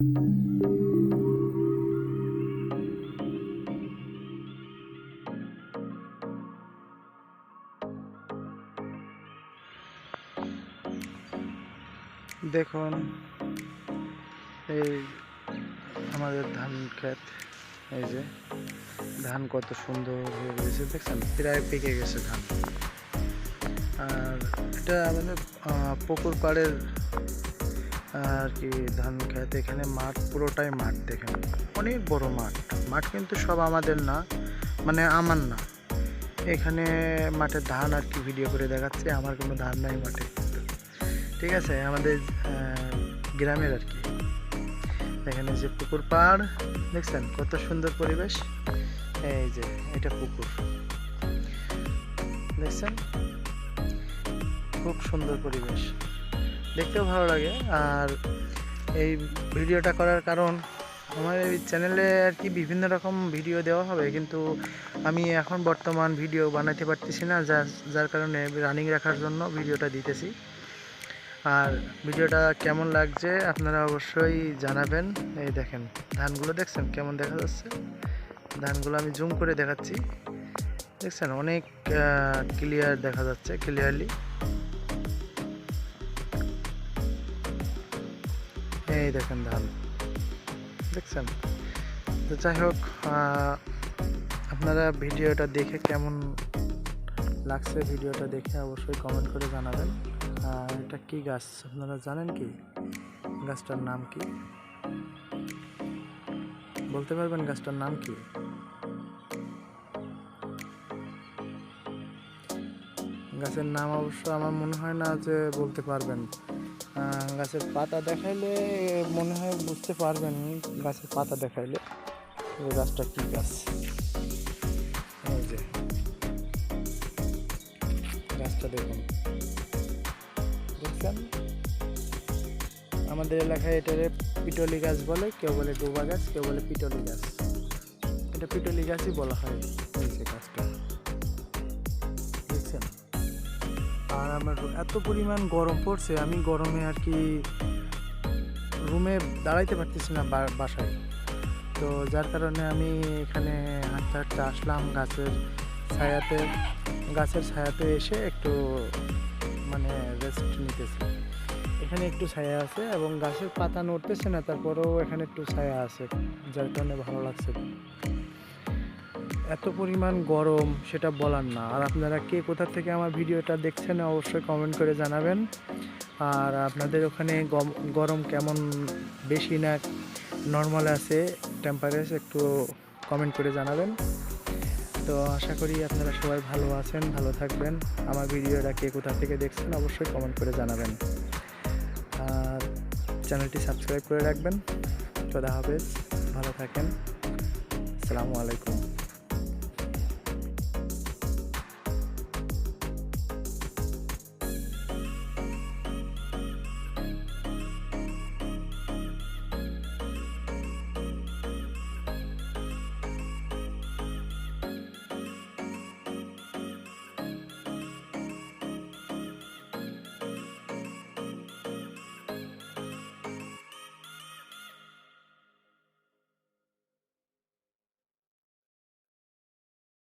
দেখুন, এই আমাদের ধান ক্ষেত, এই যে ধান কত সুন্দর হয়ে গেছে, দেখছেন? প্রায় পেকে গেছে ধান। আর এটা আমাদের পুকুর পাড়ের আর কি ধান ক্ষেত এখানে মাঠ পুরোটাই মাঠ দেখেন। অনেক বড় মাঠ। মাঠ কিন্তু সব আমাদের না মানে আমার না। এখানে মাঠে ধান আর কি ভিডিও করে দেখাচ্ছে, আমার কোনো ধান নাই মাঠে। ঠিক আছে, আমাদের গ্রামের আর কি। এখানে যে পুকুর পাড়, দেখছেন কত সুন্দর পরিবেশ। এই যে, এটা পুকুর। দেখছেন? খুব সুন্দর পরিবেশ। দেখতেও ভালো লাগে। আর এই ভিডিওটা করার কারণ আমার এই চ্যানেলে আর কি বিভিন্ন রকম ভিডিও দেওয়া হবে। কিন্তু আমি এখন বর্তমান ভিডিও বানাতে পারতেছি না যার যার কারণে রানিং রাখার জন্য ভিডিওটা দিতেছি। আর ভিডিওটা কেমন লাগছে আপনারা অবশ্যই জানাবেন। এই দেখেন, ধানগুলো দেখছেন কেমন দেখা যাচ্ছে? ধানগুলো আমি জুম করে দেখাচ্ছি। দেখছেন, অনেক ক্লিয়ার দেখা যাচ্ছে ক্লিয়ারলি এই দেখেন ধান। দেখছেন? তো যাই হোক আপনারা ভিডিওটা দেখে কেমন লাগছে ভিডিওটা দেখে অবশ্যই কমেন্ট করে জানাবেন। এটা কি গাছ? আপনারা জানেন কি? গাছটার নাম কি? বলতে পারবেন গাছটার নাম কি? গাছের নাম অবশ্য আমার মনে হয় না যে বলতে পারবেন। গাছের পাতা দেখাইলে মনে হয় বুঝতে পারবেন গাছের পাতা দেখাইলে যে গাছটা কী গাছ। এই যে, গাছটা দেখুন। দেখছেন? আমাদের এলাকায় এটারে পিটলি গাছ বলে, কেউ বলে ডোবা গাছ, কেউ বলে পিটলি গাছ। এটা পিটলি গাছই বলা হয়। আর আমার এত পরিমাণ গরম পড়ছে, আমি গরমে আর কি রুমে দাঁড়াইতে পারতেছি না বাসায়। তো যার কারণে আমি এখানে হাঁটতে হাঁটতে আসলাম গাছের ছায়াতে। গাছের ছায়াতে এসে একটু মানে রেস্ট নিতেছি। এখানে একটু ছায়া আছে এবং গাছের পাতা নড়তেছে না, তারপরেও এখানে একটু ছায়া আছে, যার কারণে ভালো লাগছে এত পরিমাণ গরম সেটা বলার না। আর আপনারা কে কোথা থেকে আমার ভিডিওটা দেখছেন অবশ্যই কমেন্ট করে জানাবেন। আর আপনাদের ওখানে গরম কেমন বেশি না নর্মাল আছে টেম্পারেচার একটু কমেন্ট করে জানাবেন। তো আশা করি আপনারা সবাই ভালো আছেন, ভালো থাকবেন। আমার ভিডিওটা কে কোথা থেকে দেখছেন অবশ্যই কমেন্ট করে জানাবেন। আর চ্যানেলটি সাবস্ক্রাইব করে রাখবেন। খোদা হাফেজ, ভালো থাকেন। আসসালামু আলাইকুম।